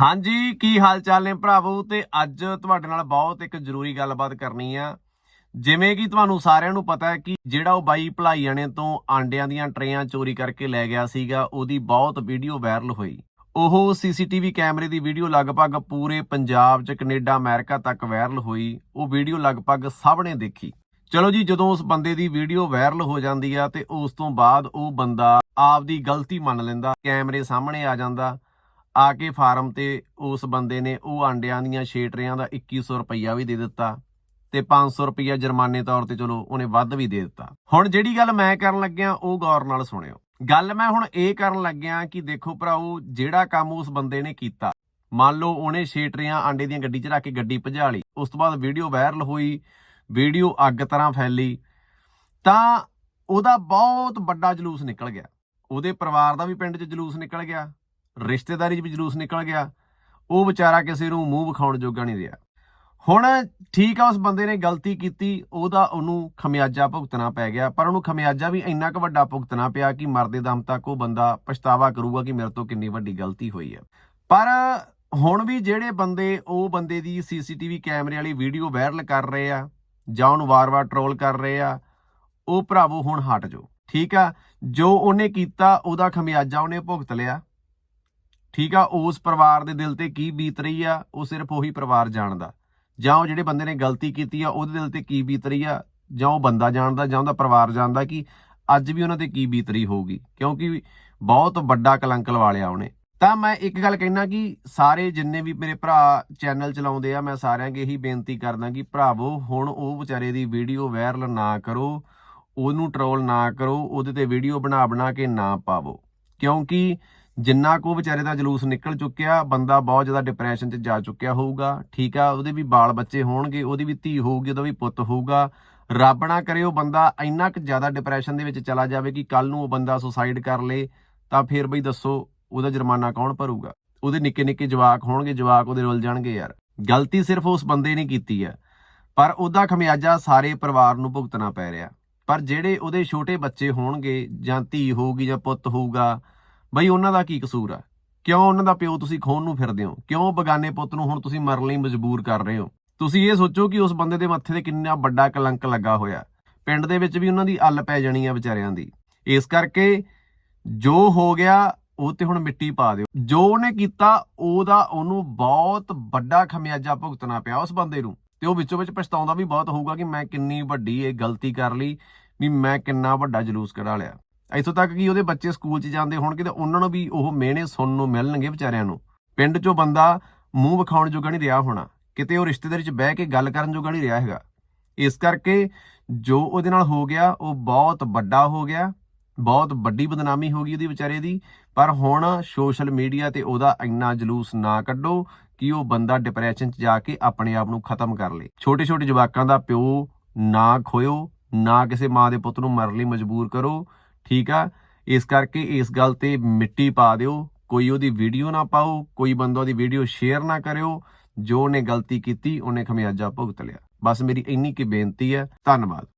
ਹਾਂਜੀ, ਕੀ ਹਾਲ ਚਾਲ ਨੇ ਭਰਾਵੋ? ਤੇ ਅੱਜ ਤੁਹਾਡੇ ਨਾਲ ਬਹੁਤ ਇੱਕ ਜ਼ਰੂਰੀ ਗੱਲਬਾਤ ਕਰਨੀ ਆ। ਜਿਵੇਂ ਕਿ ਤੁਹਾਨੂੰ ਸਾਰਿਆਂ ਨੂੰ ਪਤਾ ਹੈ ਕਿ ਜਿਹੜਾ ਉਹ ਬਾਈ ਭਲਾਈਆਣੇ ਤੋਂ ਆਂਡਿਆਂ ਦੀਆਂ ਟਰੇਆਂ ਚੋਰੀ ਕਰਕੇ ਲੈ ਗਿਆ ਸੀਗਾ, ਉਹਦੀ ਬਹੁਤ ਵੀਡੀਓ ਵਾਇਰਲ ਹੋਈ। ਉਹ ਸੀਸੀਟੀਵੀ ਕੈਮਰੇ ਦੀ ਵੀਡੀਓ ਲਗਭਗ ਪੂਰੇ ਪੰਜਾਬ 'ਚ, ਕੈਨੇਡਾ, ਅਮਰੀਕਾ ਤੱਕ ਵਾਇਰਲ ਹੋਈ। ਉਹ ਵੀਡੀਓ ਲਗਭਗ ਸਭ ਨੇ ਦੇਖੀ। ਚਲੋ ਜੀ, ਜਦੋਂ ਉਸ ਬੰਦੇ ਦੀ ਵੀਡੀਓ ਵਾਇਰਲ ਹੋ ਜਾਂਦੀ ਆ ਤੇ ਉਸ ਤੋਂ ਬਾਅਦ ਉਹ ਬੰਦਾ ਆਪਦੀ ਗਲਤੀ ਮੰਨ ਲੈਂਦਾ, ਕੈਮਰੇ ਸਾਹਮਣੇ ਆ ਜਾਂਦਾ। ਆ ਕੇ ਫਾਰਮ ਤੇ ਉਸ ਬੰਦੇ ਨੇ ਉਹ ਆਂਡਿਆਂ ਦੀਆਂ ਛੇ ਟਰੇਆਂ ਦਾ 2100 ਰੁਪਈਆ ਵੀ ਦੇ ਦਿੱਤਾ ਤੇ 500 ਰੁਪਈਆ ਜੁਰਮਾਨੇ ਤੌਰ ਤੇ ਚਲੋ ਉਹਨੇ ਵੱਧ ਵੀ ਦੇ ਦਿੱਤਾ। ਹੁਣ ਜਿਹੜੀ ਗੱਲ ਮੈਂ ਕਰਨ ਲੱਗਿਆ, ਉਹ ਗੌਰ ਨਾਲ ਸੁਣਿਓ। ਗੱਲ ਮੈਂ ਹੁਣ ਇਹ ਕਰਨ ਲੱਗਿਆ ਕਿ ਦੇਖੋ ਭਰਾਓ, ਜਿਹੜਾ ਕੰਮ ਉਸ ਬੰਦੇ ਨੇ ਕੀਤਾ, ਮੰਨ ਲਓ ਉਹਨੇ ਛੇ ਟਰੇਆਂ ਆਂਡੇ ਦੀਆਂ ਗੱਡੀ 'ਚ ਰੱਖ ਕੇ ਗੱਡੀ ਭਜਾ ਲਈ, ਉਸ ਤੋਂ ਬਾਅਦ ਵੀਡੀਓ ਵਾਇਰਲ ਹੋਈ, ਵੀਡੀਓ ਅੱਗ ਤਰ੍ਹਾਂ ਫੈਲੀ, ਤਾਂ ਉਹਦਾ ਬਹੁਤ ਵੱਡਾ ਜਲੂਸ ਨਿਕਲ ਗਿਆ। ਉਹਦੇ ਪਰਿਵਾਰ ਦਾ ਵੀ ਪਿੰਡ 'ਚ ਜਲੂਸ ਨਿਕਲ ਗਿਆ। ਰਿਸ਼ਤੇਦਾਰੀ 'ਚ ਵੀ ਜਲੂਸ ਨਿਕਲ ਗਿਆ। ਉਹ ਵਿਚਾਰਾ ਕਿਸੇ ਨੂੰ ਮੂੰਹ ਵਿਖਾਉਣ ਜੋਗਾ ਨਹੀਂ ਰਿਹਾ। ਹੁਣ ਠੀਕ ਆ, ਉਸ ਬੰਦੇ ਨੇ ਗਲਤੀ ਕੀਤੀ, ਉਹਦਾ ਉਹਨੂੰ ਖਮਿਆਜਾ ਭੁਗਤਣਾ ਪੈ ਗਿਆ, ਪਰ ਉਹਨੂੰ ਖਮਿਆਜਾ ਵੀ ਇੰਨਾ ਕੁ ਵੱਡਾ ਭੁਗਤਣਾ ਪਿਆ ਕਿ ਮਰਦੇ ਦਮ ਤੱਕ ਉਹ ਬੰਦਾ ਪਛਤਾਵਾ ਕਰੂਗਾ ਕਿ ਮੇਰੇ ਤੋਂ ਕਿੰਨੀ ਵੱਡੀ ਗਲਤੀ ਹੋਈ ਹੈ। ਪਰ ਹੁਣ ਵੀ ਜਿਹੜੇ ਬੰਦੇ, ਉਹ ਬੰਦੇ ਦੀ ਸੀਸੀਟੀਵੀ ਕੈਮਰੇ ਵਾਲੀ ਵੀਡੀਓ ਵਾਇਰਲ ਕਰ ਰਹੇ ਆ, ਜਾਂ ਉਹਨੂੰ ਵਾਰ-ਵਾਰ ਟਰੋਲ ਕਰ ਰਹੇ ਆ, ਉਹ ਭਰਾਵੋ ਹੁਣ ਹਟ ਜਾਓ। ਠੀਕ ਆ, ਜੋ ਉਹਨੇ ਕੀਤਾ, ਉਹਦਾ ਖਮਿਆਜਾ ਉਹਨੇ ਭੁਗਤ ਲਿਆ। ਠੀਕ ਆ, ਉਸ ਪਰਿਵਾਰ ਦੇ ਦਿਲ ਤੇ ਕੀ ਬੀਤ ਰਹੀ ਆ, ਉਹ ਸਿਰਫ ਉਹੀ ਪਰਿਵਾਰ ਜਾਣਦਾ। ਜਾਂ ਉਹ ਜਿਹੜੇ ਬੰਦੇ ਨੇ ਗਲਤੀ ਕੀਤੀ ਆ, ਉਹਦੇ ਦਿਲ ਤੇ ਕੀ ਬੀਤ ਰਹੀ ਆ, ਜਾਂ ਉਹ ਬੰਦਾ ਜਾਣਦਾ, ਜਾਂ ਉਹਦਾ ਪਰਿਵਾਰ ਜਾਣਦਾ ਕਿ ਅੱਜ ਵੀ ਉਹਨਾਂ ਤੇ ਕੀ ਬੀਤ ਰਹੀ ਹੋਊਗੀ। ਕਿਉਂਕਿ ਬਹੁਤ ਵੱਡਾ ਕਲੰਕ ਲਵਾਲਿਆ ਉਹਨੇ। ਤਾਂ ਮੈਂ ਇੱਕ ਗੱਲ ਕਹਿਣਾ ਕਿ ਸਾਰੇ ਜਿੰਨੇ ਵੀ ਮੇਰੇ ਭਰਾ ਚੈਨਲ ਚਲਾਉਂਦੇ ਆ, ਮੈਂ ਸਾਰਿਆਂ ਅੱਗੇ ਇਹੀ ਬੇਨਤੀ ਕਰਦਾ ਕਿ ਭਰਾਵੋ, ਹੁਣ ਉਹ ਵਿਚਾਰੇ ਦੀ ਵੀਡੀਓ ਵਾਇਰਲ ਨਾ ਕਰੋ, ਉਹਨੂੰ ਟਰੋਲ ਨਾ ਕਰੋ, ਉਹਦੇ ਤੇ ਵੀਡੀਓ ਬਣਾ ਬਣਾ ਕੇ ਨਾ ਪਾਵੋ। ਕਿਉਂਕਿ ਜਿੰਨਾ ਕੋ ਵਿਚਾਰੇ ਦਾ ਜਲੂਸ ਨਿਕਲ ਚੁੱਕਿਆ, ਬੰਦਾ ਬਹੁਤ ਜ਼ਿਆਦਾ ਡਿਪਰੈਸ਼ਨ 'ਚ ਜਾ ਚੁੱਕਿਆ ਹੋਊਗਾ, ਠੀਕ ਆ, ਉਹਦੇ ਵੀ ਬਾਲ ਬੱਚੇ ਹੋਣਗੇ, ਉਹਦੀ ਵੀ ਧੀ ਹੋਊਗੀ, ਉਹਦਾ ਵੀ ਪੁੱਤ ਹੋਊਗਾ। ਰੱਬ ਨਾ ਕਰੇ ਉਹ ਬੰਦਾ ਇੰਨਾ ਕੁ ਜ਼ਿਆਦਾ ਡਿਪਰੈਸ਼ਨ ਦੇ ਵਿੱਚ ਚਲਾ ਜਾਵੇ ਕਿ ਕੱਲ ਨੂੰ ਉਹ ਬੰਦਾ ਸੁਸਾਈਡ ਕਰ ਲੇ, ਤਾਂ ਫਿਰ ਬਈ ਦੱਸੋ ਉਹਦਾ ਜੁਰਮਾਨਾ ਕੌਣ ਭਰੂਗਾ? ਉਹਦੇ ਨਿੱਕੇ ਨਿੱਕੇ ਜਵਾਕ ਹੋਣਗੇ, ਜਵਾਕ ਉਹਦੇ ਰੁੱਲ ਜਾਣਗੇ ਯਾਰ। ਗਲਤੀ ਸਿਰਫ ਉਸ ਬੰਦੇ ਨੇ ਕੀਤੀ ਹੈ ਪਰ ਉਹਦਾ ਖਮਿਆਜਾ ਸਾਰੇ ਪਰਿਵਾਰ ਨੂੰ ਭੁਗਤਣਾ ਪੈ ਰਿਹਾ। ਪਰ ਜਿਹੜੇ ਉਹਦੇ ਛੋਟੇ ਬੱਚੇ ਹੋਣਗੇ, ਜਾਂ ਧੀ ਹੋਊਗੀ, ਜਾਂ ਪੁੱਤ ਹੋਊਗਾ ਬਈ ਉਹਨਾਂ ਦਾ ਕੀ ਕਸੂਰ ਆ? ਕਿਉਂ ਉਹਨਾਂ ਦਾ ਪਿਓ ਤੁਸੀਂ ਖੋਣ ਨੂੰ ਫਿਰਦੇ ਹੋ? ਕਿਉਂ ਬਗਾਨੇ ਪੁੱਤ ਨੂੰ ਹੁਣ ਤੁਸੀਂ ਮਰਨ ਲਈ ਮਜਬੂਰ ਕਰ ਰਹੇ ਹੋ? ਤੁਸੀਂ ਇਹ ਸੋਚੋ ਕਿ ਉਸ ਬੰਦੇ ਦੇ ਮੱਥੇ ਤੇ ਕਿੰਨਾ ਵੱਡਾ ਕਲੰਕ ਲੱਗਾ ਹੋਇਆ। ਪਿੰਡ ਦੇ ਵਿੱਚ ਵੀ ਉਹਨਾਂ ਦੀ ਅੱਲ ਪੈ ਜਾਣੀ ਆ ਵਿਚਾਰਿਆਂ ਦੀ। ਇਸ ਕਰਕੇ ਜੋ ਹੋ ਗਿਆ, ਉਹ ਤੇ ਹੁਣ ਮਿੱਟੀ ਪਾ ਦਿਓ। ਜੋ ਉਹਨੇ ਕੀਤਾ, ਉਹਦਾ ਉਹਨੂੰ ਬਹੁਤ ਵੱਡਾ ਖਮਿਆਜਾ ਭੁਗਤਣਾ ਪਿਆ ਉਸ ਬੰਦੇ ਨੂੰ। ਤੇ ਉਹ ਵਿੱਚੋਂ ਵਿੱਚ ਪਛਤਾਉਂਦਾ ਵੀ ਬਹੁਤ ਹੋਊਗਾ ਕਿ ਮੈਂ ਕਿੰਨੀ ਵੱਡੀ ਇਹ ਗਲਤੀ ਕਰ ਲਈ, ਵੀ ਮੈਂ ਕਿੰਨਾ ਵੱਡਾ ਜਲੂਸ ਕਢਾ ਲਿਆ। ਇੱਥੋਂ ਤੱਕ ਕਿ ਉਹਦੇ ਬੱਚੇ ਸਕੂਲ 'ਚ ਜਾਂਦੇ ਹੋਣਗੇ ਤੇ ਉਹਨਾਂ ਨੂੰ ਵੀ ਉਹ ਮਿਹਣੇ ਸੁਣਨ ਨੂੰ ਮਿਲਣਗੇ ਵਿਚਾਰਿਆਂ ਨੂੰ। ਪਿੰਡ 'ਚੋਂ ਬੰਦਾ ਮੂੰਹ ਵਿਖਾਉਣ ਜੋਗਾ ਨਹੀਂ ਰਿਹਾ ਹੋਣਾ। ਕਿਤੇ ਉਹ ਰਿਸ਼ਤੇਦਾਰੀ 'ਚ ਬਹਿ ਕੇ ਗੱਲ ਕਰਨ ਜੋਗਾ ਨਹੀਂ ਰਿਹਾ ਹੈਗਾ। ਇਸ ਕਰਕੇ ਜੋ ਉਹਦੇ ਨਾਲ ਹੋ ਗਿਆ, ਉਹ ਬਹੁਤ ਵੱਡਾ ਹੋ ਗਿਆ, ਬਹੁਤ ਵੱਡੀ ਬਦਨਾਮੀ ਹੋ ਗਈ ਉਹਦੀ ਵਿਚਾਰੇ ਦੀ। ਪਰ ਹੁਣ ਸੋਸ਼ਲ ਮੀਡੀਆ ਤੇ ਉਹਦਾ ਇੰਨਾ ਜਲੂਸ ਨਾ ਕੱਢੋ ਕਿ ਉਹ ਬੰਦਾ ਡਿਪਰੈਸ਼ਨ 'ਚ ਜਾ ਕੇ ਆਪਣੇ ਆਪ ਨੂੰ ਖਤਮ ਕਰ ਲੇ। ਛੋਟੇ ਛੋਟੇ ਜਵਾਕਾਂ ਦਾ ਪਿਓ ਨਾ ਖੋਇਓ, ਨਾ ਕਿਸੇ ਮਾਂ ਦੇ ਪੁੱਤ ਨੂੰ ਮਰਨ ਲਈ ਮਜਬੂਰ ਕਰੋ। ਠੀਕ ਆ? ਇਸ ਕਰਕੇ ਇਸ ਗੱਲ ਤੇ ਮਿੱਟੀ ਪਾ ਦਿਓ। ਕੋਈ ਉਹਦੀ ਵੀਡੀਓ ਨਾ ਪਾਓ, ਕੋਈ ਬੰਦਾ ਉਹਦੀ ਵੀਡੀਓ ਸ਼ੇਅਰ ਨਾ ਕਰਿਓ। ਜੋ ਉਹਨੇ ਗਲਤੀ ਕੀਤੀ, ਉਹਨੇ ਖਮਿਆਜਾ ਭੁਗਤ ਲਿਆ। ਬਸ ਮੇਰੀ ਇੰਨੀ ਕੀ ਬੇਨਤੀ ਹੈ। ਧੰਨਵਾਦ।